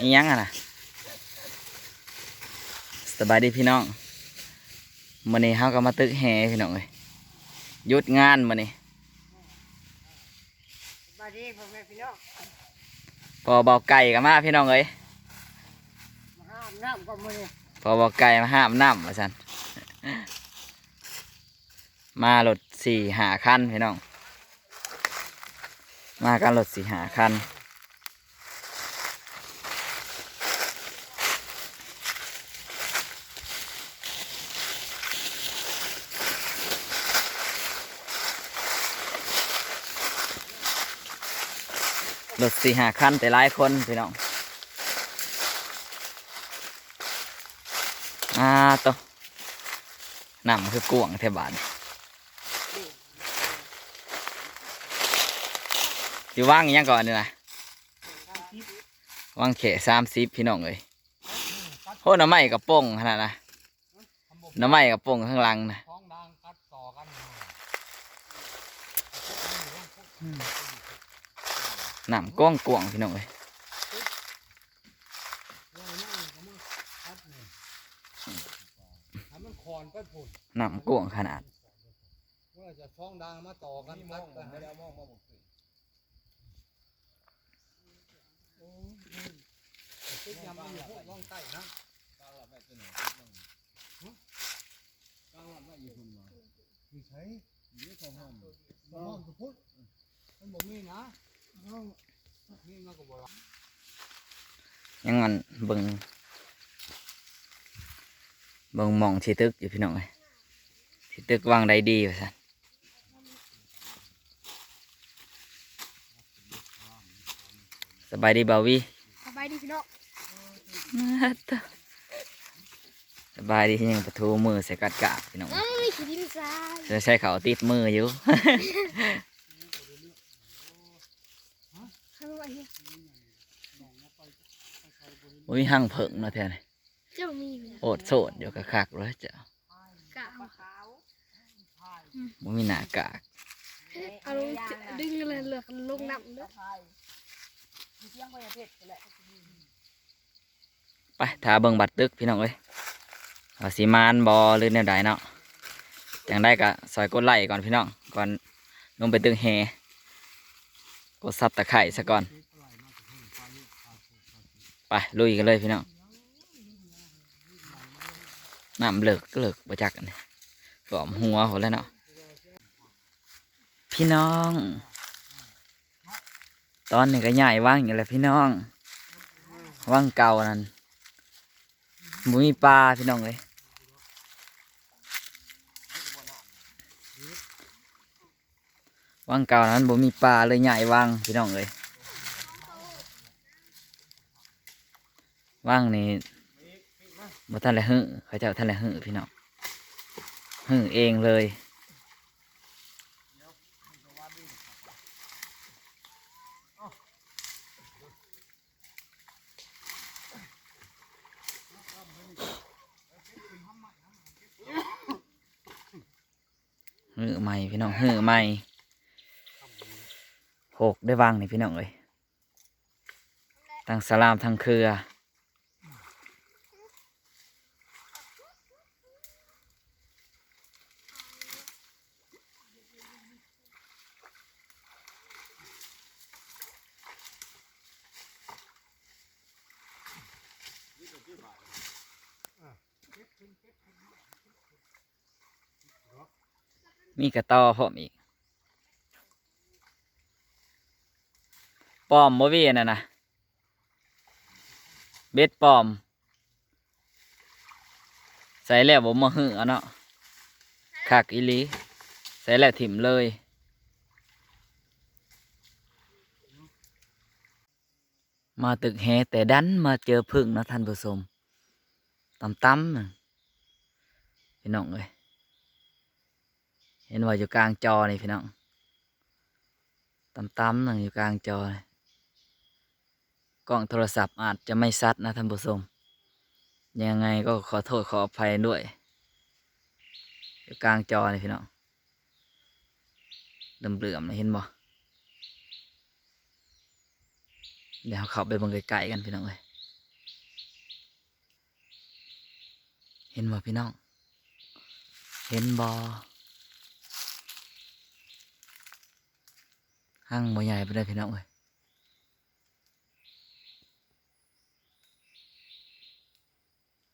อีหยังอะนะสบายดีพี่น้องมื้อนี้เฮาก็มาตึกแห่พี่น้องเอ้ยหยุดงานมื้อนี้มาดีพ่อแม่พี่น้องพอบอกไก่ก็มาพี่น้องเอ้ยมาห้ามน้ำก่อนมื้อนี้พอบอกไก่มาห้ามน้ำว่าซั่นมารถสี่หาคันพี่น้อง มากันรถสี่หาคัน รถสี่หาคันแต่หลายคนพี่น้องอ่าโตะน้ำคือกวงเทบานอยู่ว่างอีกยังก่อนนี่นะว่างเขสามสิบพี่น้องเลยโหน้ำไม้กับป่งขนาดนะน้ำไม้กับป่งข้างหลังนะ ท้องดังกัดต่อกัน น้ำก้องกวงพี่น้องเลยให้มันคอนไปผุนน้ำกวางขนาดเมื่อจะท้องดังมาต่อกันกัดกันไม่ได้มองมาบอกติดยำมันอยู่พวกล่องใต้นะกลางหลับแม่ตัวหนึ่งกลางหลับแม่อยู่คุณมามีใช้เยอะของห้องห้องสุพุทธมันบอกมีนะ ห้องนี่มันก็บอกยังมันเบิ่งเบิ่งหมองที่ตึกอยู่พี่น้องเลยที่ตึกวางได้ดีว่าซั่นสบายดีบ่าววีสบายดีพี่น้องสบายดีที่ยังประทูมือใส่กัดกาบพี่น้องเอ้ยขี้ดินทรายจะใช้เขาติดมืออยู่ ข้างไว้เนี่ยอุ้ยหั่งเผิงเนาะแท้นี่เจ้ามีอยู่นะโอดโสดอยู่กะคักเลยจ้ะกะเอาขาวบ่มีหน้ากากเอาลงดึงเลยเหลือกันลงน้ำเด้อไปถ้าเบิ่งบัตรตึกพี่น้องเอ้ยว่าสิมานบ่หรือแนวใดเนาะจังได้ก็ซอยกดไลค์ก่อนพี่น้องก่อนลงไปตึกแฮ กดซับตะไคร่ซะก่อน ไปลุยกันเลยพี่น้องน้ำเลิกก็เลิกประจักกันนี่กอมหัวหมดแล้วเนาะพี่น้อง ตอนนี้ก็ใหญ่ว่างอยู่แล้วพี่น้องว่างเก่านั่นบุมีปลาพี่น้องเลย ว่างเก่านั้นบุมีปลาเลยใหญ่ว่างพี่น้องเลยว่างนี่บ่ท่านละหึเขาเจ้าท่านละหึพี่น้องหึเองเลยหึใหม่พี่น้องหึใหม่ หกได้วางนี่พี่น้องเลยทั้งสลามทั้งเครือมีกระต่อพร้อมอีก ปอมบ่วีน่ะนะเบ็ดปอม ใส่แล้วบ่มาหือเอเนาะคักอีลีใส่แล้วถิ่มเลย มาตึกแฮแต่ดันมาเจอพึ่งนาะท่านผู้ชมตำตั้มๆพี่น้องเอ้ยเห็นว่าอยู่กลางจอนี่พี่น้องต่ำๆหนึ่งอยู่กลางจอ กล้องโทรศัพท์อาจจะไม่ซัดนะท่านผู้ชมยังไงก็ขอโทษขออภัยด้วยกลางจอเลยพี่น้องเดิมเปลือมนะเห็นบ่เดี๋ยวเขาไปบิ่งไกลๆกันพี่น้องเลยเห็นบ่พี่น้อง เห็นบ่ห้างบ่ใหญ่ไปได้พี่น้องเลย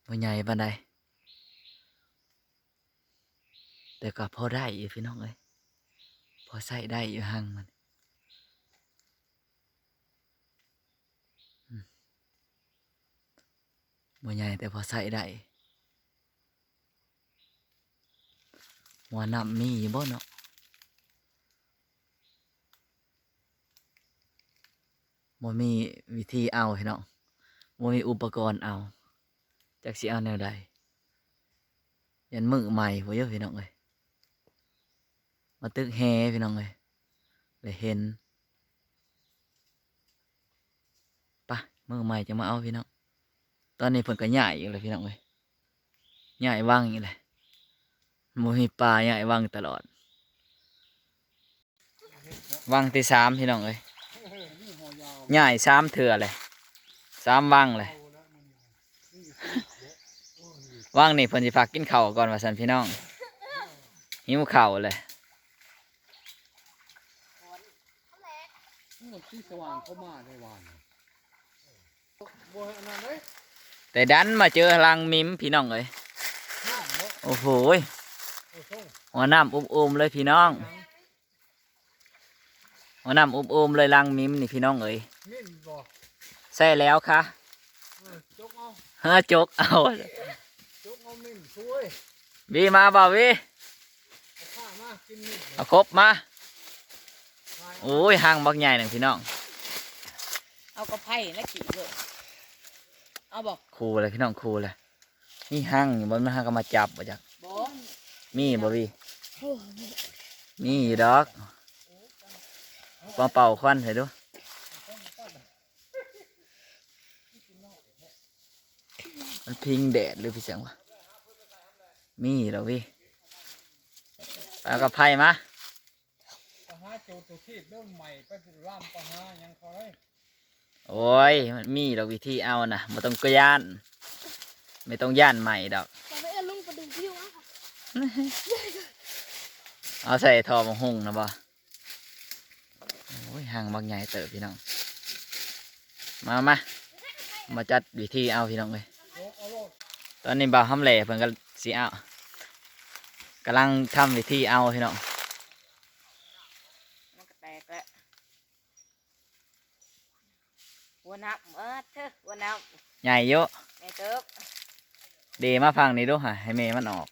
บ่ใหญ่ปานใดแต่ก็พอได้อยู่พี่น้องเอ้ยพอใส่ได้อยู่ห้างมันอืมบ่ใหญ่แต่พอใส่ได้หัวน้ำมียู่บ่เนาะบ่มีวิธีเอาพี่น้องบ่มีอุปกรณ์เอา จักสิเอาแนวใดยันมือใหม่บ่เยอะพี่น้องเอ้ยมาตึกแฮพี่น้องเอ้ยเลยเห็นปะมือใหม่จะมาเอาพี่น้องตอนนี้เพิ่นก็ใหญ่อีกเลยพี่น้องเอ้ยใหญ่ว่างอีกเลยบ่มีปลาใหญ่ว่างตลอดว่างที่สามพี่น้องเอ้ยนี่หอยาวใหญ่สามเถื่อเลยสามว่างเลย เอาแล้วมันนี่โอ้ย ว่างนี่เพิ่นสิฝากกินข้าวก่อนว่าซั่นพี่น้อง หิวข้าวเลย มันที่สว่างเข้ามาในวันบ่ให้อันนั้นเลยแต่ดันมาเจอรังมิมพี่น้องเอ้ยห้ามบ่โอ้โหยโอ้ส่งหัวน้ำอุ้มๆเลยพี่น้อง หัวน้ำอุ้มๆเลยรังมิมนี่พี่น้องเอ้ยมิ่นบ่ใช่แล้วค่ะเออจกเอา เฮ้อจกเอาจกเอา มิ่นช่วยวีมาบ่าวีเอาข้ามากินมิ่นเอาครบมาทายโอ้ยห่างบักใหญ่หนึ่งพี่น้องเอากระไผ่และขี่เลยเอาบอกครูเลยพี่น้องครูเลยนี่ห่างอยู่บนมันห่างก็มาจับบ่จักบอกมีบ่วีโอ้มีอยู่ดอกปาเป่าควันให้ดูมันพิงแดดหรือพี่เสียงวะ มีเหรอวีเอากับไผ่มาปะหาโจตุทีบเรื่องใหม่ไปร่ำปะหายังเขาเลยโอ้ยมันมีดอกวิธีเอานะไม่ต้องกระย่าน ไม่ต้องย่านใหม่ดอกจะไปเอาลุงไปดึงพี่วะเอาใส่ทอมังหุงนะบ่โอ้ยห่างบางใหญ่เติบพี่น้อง มามามาจัดวิธีเอาพี่น้องเลยจกเอาโลดตอนนี้บ่าวทำเหล่เพิ่นก็ สีเอากำลังทำวิธีเอาพี่น้องมันก็แตกแล้วหัวน้ำเออเธอหัวน้ใหญ่เยอะำในเติบเดมาฟังนี่ดูฮะให้เมย์มันออก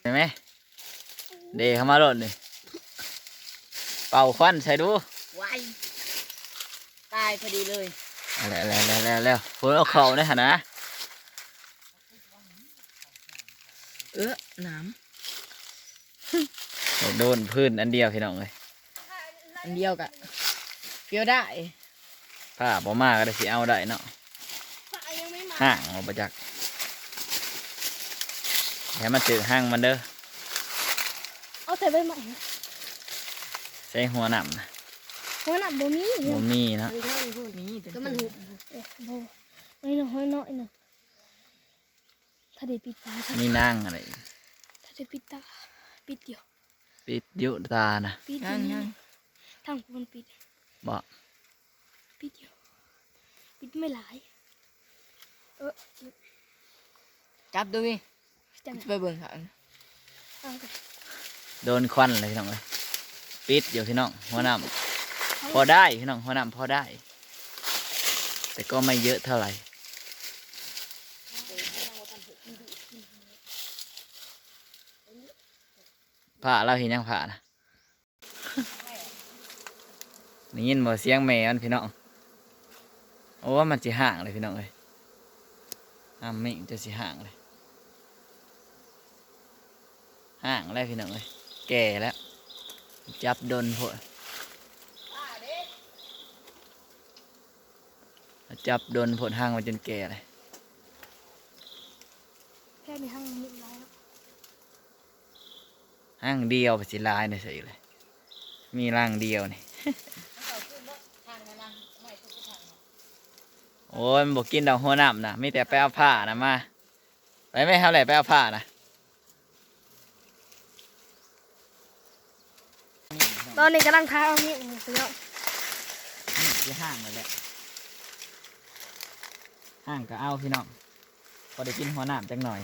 เห็นไหมเดเข้ามาโลดนี่เป่าควันใส่ดูไวตายพอดีเลยแล้วแล้วแล้วแล้วแล้วฝนเอาเข่าได้หะนะ เออน้โดนพื้นอันเดียวพี่น้องเลยำอันเดียวกะเฟี้ยวได้ผ้าบ่มาก็ได้สิเอาได้เนาะฝ่ายยังไม่มาห่างออกไปจากแค่มาเจอห้างมันเด้อเอาใส่ใบใหม่นะใส่หัวหนำนะหัวหน้าบ่มีบ่มีเนาะนี่แต่ก็มันหุบเอ๊ะบ่ไม่น้อยน้อยหนึ่ง ถ้าได้ปิดตาถ้ามีนั่งอะไร ถ้าได้ปิดตาปิดเดียวปิดยุตานะปิดยังเดียวยังทางกูมันปิดบ่ปิดเดียวปิดไม่หลาย เออจับดูดิจังไปเบิ่งค่ะเอากันโดนควันเลยพี่น้องเลยปิดอยู่พี่น้องหัวหนำพอได้พี่น้องหัวหนำพอได้ แต่ก็ไม่เยอะเท่าไหร่ ผ่าเราเห็นยังผ่านะได้ยินบ่เสียงแม่มันพี่น้อง โอ้มันสิห่างเลยพี่น้องเลยอ้ามิ่งจะสิห่างเลย ห่างแล้วพี่น้องเลย แก่แล้ว จับโดนพวกจับโดนผลห่างมาจนแก่เลยแค่มีห้างนิดหลายแล้ว ห้างเดียวไปสิลายเนี่ยสิเลย มีร่างเดียวนี่โอ้ยมันบอกกินดอกหัวน้ำนะมีแต่ไปเอาผ้านะมาไปไม่เท่าไหร่ไปเอาผ้านะตอนนี้กำลังท้าเอานี่พี่น้องนี่ที่ห้างเลยแหละห้างก็เอาพี่น้องพอได้กินหัวหน้ำจังหน่อย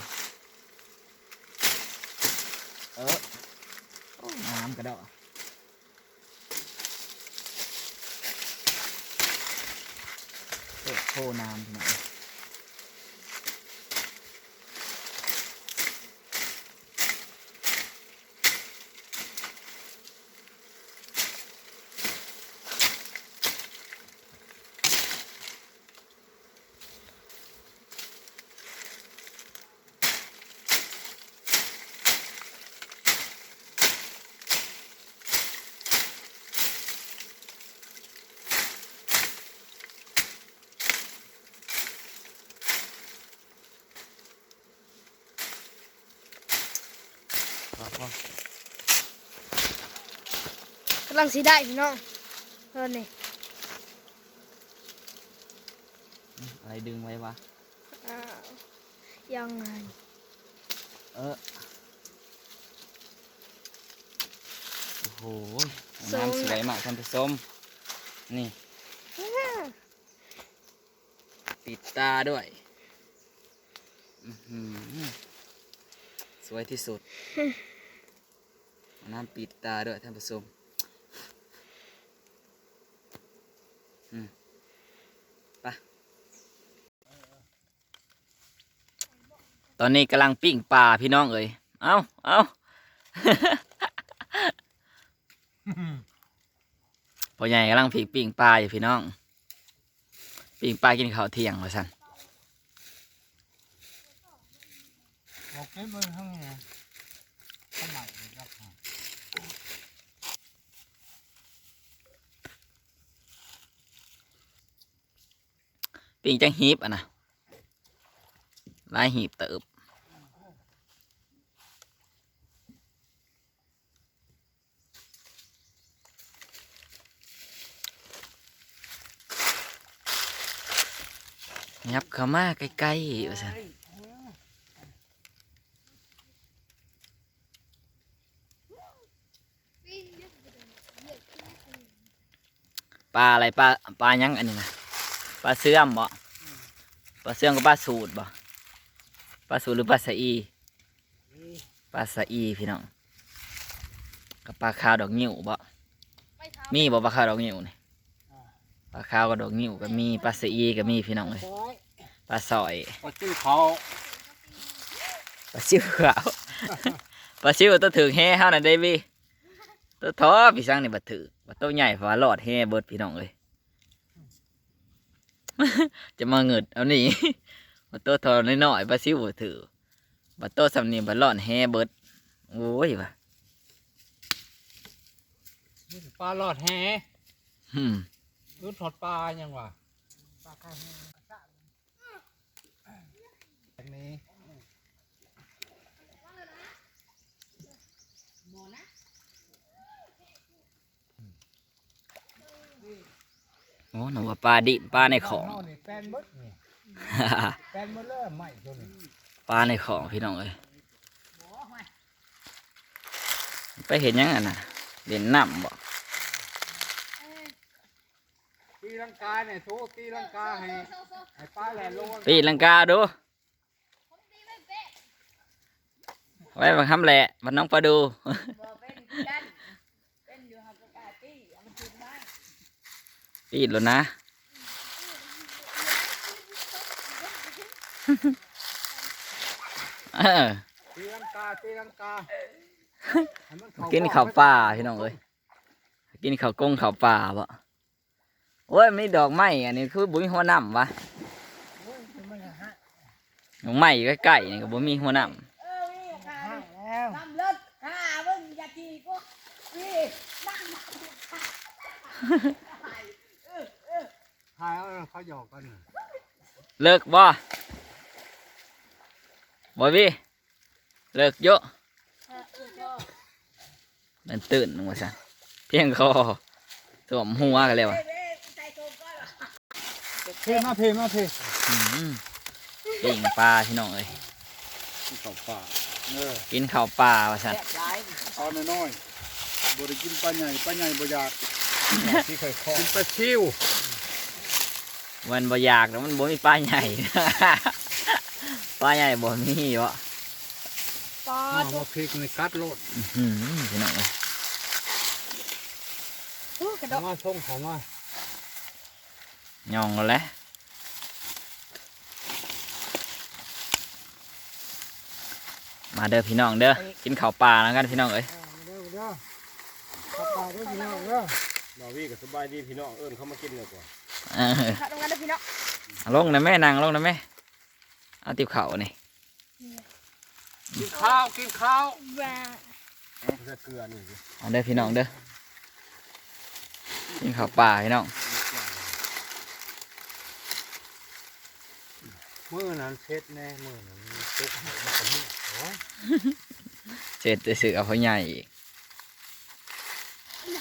เออำกระดาะโอ้โคน้ำพี่น้ องกำลังสีได้พี่น้องตอนนี้อะไรดึงไว้วะอ้าวยังไงเออโอ้โหน้ำสวยมากท่านผู้ชมนี่ ปิดตาด้วยอื้อหือสวยที่สุด น้ำปิดตาด้วยท่านผู้ชมอืมไปตอนนี้กำลังปิ้งปลาพี่น้องเอ้ยเอาเอาพ่อใหญ่กำลังผิกปิ้งปลาอยู่พี่น้อง ปิ้งปลากินข้าวเที่ยงว่าสันบอกให้มึงทั้งไงทำไมครั บปิ้งจังหีบอะนะหลายหีบเติบยับเข้ามาใกล้ๆว่าสันปลาอะไรปลาปลายังอันนี้นะ ปลาเสื่อมบ่ปลาเสื่อมกับปลาสูตรบ่ปลาสูตรหรือปลาสะอีปลาสะอีพี่น้องกับปลาขาวดอกงิ้วบ่ไปทมีบ่ปลาขาวดอกงิ้วนี่ปลาขาวกับดอกงิ้วก็มีปลาสะอีก็มีพี่น้องเลยปลาสอยพอชื่อเขาปลาซิวขาวปลาซิวตัวถึงแห่เฮาน่ะได้พี่ตัวท้อพี่สังนี่บ่ถือบ่ตัวใหญ่เพราะว่าหลอดแห่เบิดพี่น้องเลย จะมาเงิดเอานี่บ่ตัวทอน้อยๆปลาซิวบ่ถือบ่ตัวสำนีบ่หลอดแห่เบิดโอ้ยว่ะปลาหลอดแฮอืมรู้ถอดปลายังวะปลาข้าวแบบนี้ โอ้หนูว่าปลาดิปลาในของเฮานี่แปลนหมดนี่แปลนหมดเลยใหม่ตัวนี้ปลาในของพี่น้องเอ้ยไปเห็นยังไงน่ะเล่นน้ำบ่ตีลังกาเนี่ยโทษตีลังกาให้ให้ปลาแหล่ลงตีลังกาดูไว้บังคับแหละมันน้องปลาดู บ่เป็นคือกันเป็นอยู่หักกะกาตี้เอามันกินได้ ปีดแล้วนะ เออตีลังกาตีลังกาให้มัเข้กินข้าวป่าพี่น้องเอ้ยกินข้าวกงข้าวป่าบ่โอ้ยมีดอกไม้อันนี้คือบุมีหัวน้ำวะโอ้ยมันฮะดอกไม้ใกล้ๆนี่ก็บุมีหัวน้เออนี่ค่ะฮะแล้วทำรถข้าเบิ่งอย่าทีก็นี่นั่งทา ยเอาเขาหยอกกันน่ะำเลิกบ่บ่พี่เลิกเยอะมันตื่นลงมาซะเพียงคอสวมหัวกันเลยวะเด้ใส่ตัวก็เพมาเพมาเพอืมปิ่งปลาพี่น้องเอ้ยที่เขาป่าเออกินข้าวปลาว่าซั่นแซ่บร้ายเอาน้อยๆบ่ได้กินปลาใหญ่ปลาใหญ่บ่อยากที่เคยคอกินปลาชิว มันบ่อยากแล้วมันบ่มีปลาใหญ่ ปลาใหญ่บ่มีวะปลาเอาตัวมาพริกในกัดโลดอื้อหือพี่น้องเอ้ยอู้กระดเอากมาส่งเขามาย่องแล้วแหละมาเด้อพี่น้องเด้อกินข้าวปลาแล้วกันพี่น้องเอ้ยเด้อเด้อปลาปลาเด้อพี่น้องเด้อบ่าววี่ก็สบายดีพี่น้องเอิ้นเขามากินเลยกว่าเออ ขาตรงนั้นเด้อพี่น้องเอาลงนะแม่นางลงนะแม่เอาติบเข่าวนี่กินข้าวกินข้าวแหวะใส่เกลือนี่สิเอาเด้อพี่น้องเด้อกินข้าวปลาพี่น้องมื้อนั้นเช็ดแน่มื้อนั้นเช็ดมันก็มื้อโอ้ยเจ็ดจะซื้อเอาเขาใหญ่อีก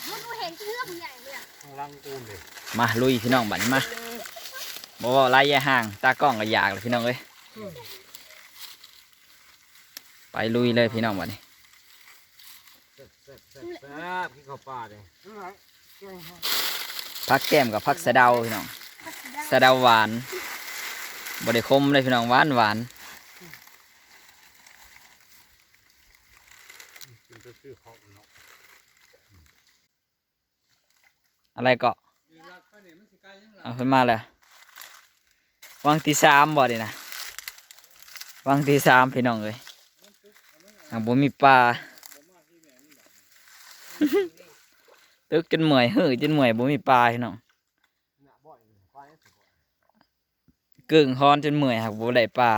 มันดูเห็นเชือกใหญ่เลยอะข้างล่างกูนเลยมาลุยพี่น้องบัดนี้มาบ่เว่าไล่แย่ห่าง ตากล้องก็อยากเลยพี่น้องเอ้ยไปลุยเลยพี่น้องบัดนี้แซ่บแซ่บแซ่บแซ่บกินข้าวปลาเด้นั่นแหละแกงฮะพักแก้มกับพักสะเดาพี่น้องสะเดาหวานบ่ได้คมเลยพี่น้องหวานหวานกินไปซื้อของเนาะ อะไรเกาะเอาขึ้นมาเลยวางตีสามบ่ดินะวางตีสามพี่น้องเอ้ยหากบ่มีปลาตึกจนเมื่อยหื้อจนเมื่อยบ่มีปลาพี่น้องกึ่งคอนจนเมื่อยหากบ่ได้ปลา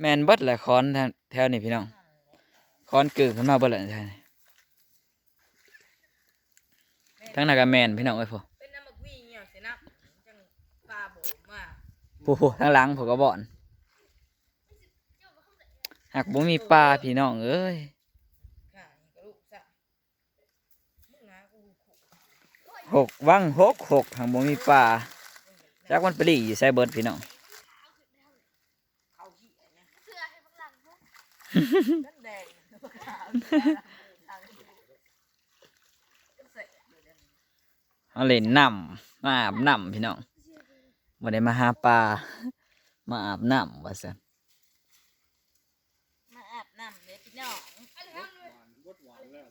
แม่นเบิดแหละคอนแถวแถวนี้พี่น้องคอนกึ่งขึ้นมาเบิดแหละแถวนี้ ทั้งนั้นก็แม่นพี่น้องเอ้ยพอเป็นน้ำมักวี่เงี้ยสินะจังปลาโบมาผู้ผู้ทั้งหลังผมก็บ่อนหากบ่มีปลาพี่น้องเอ้ยค่ะนี่ก็ลูกซะมึงนะกูขู่หกวังหกหกหากบ่มีปลาจักมันไปหลีอยู่ใส่เบิดพี่น้องเขาขี้อันเนี่ยเชือกให้พวกหลังพวกนั่นแดงขาวทางก็ใส่เดี๋ยวเดี๋ยว เอาเล่นน้ำมาอาบน้ำพี่น้องบ่ได้มาหาปลามาอาบน้ำว่าซั่นมาอาบน้ำเลยพี่น้อง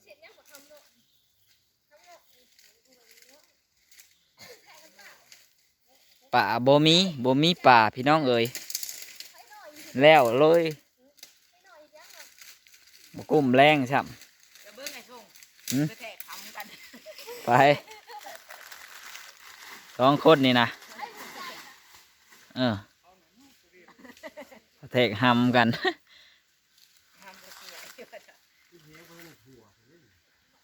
เสร็จยังกดทำเนาะปลาบ่มีบ่มีปลาพี่น้องเอ้ยแล้วเลยบ่กุ้มแรงซ้จะเบิ้งไงส่งหืมไปแทะคำกันำไป สองคนนี่นะเออเทกหำกันทำก็เสียเยอะจ้ะ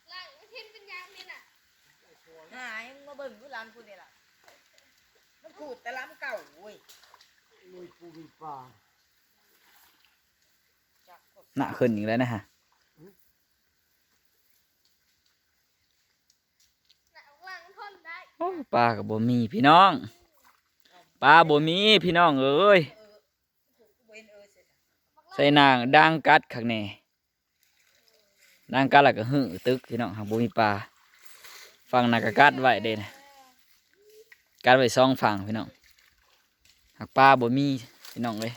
หลังเห็นเป็นยางนี่น่ะหายมึงมาเบิ่งดูร้านกูนี่ล่ะมันขูดแต่ล้ำเก่าเว้ยลุยปูมีปลาจับกดหนักขึ้นอีกแล้วนะฮะ หลังหลังทนได้ โอ้ ปลากับบ่มีพี่น้องปลาบ่มีพี่น้องเอ้ยใส่นางด่างกัดข้างในด่างกัดแล้วก็หึ่ตึกพี่น้องหากบ่มีปลาฟังนากกัดไว้เด้นะกัดไว้สองฝั่งพี่น้องหากปลาบ่มีพี่น้องเลย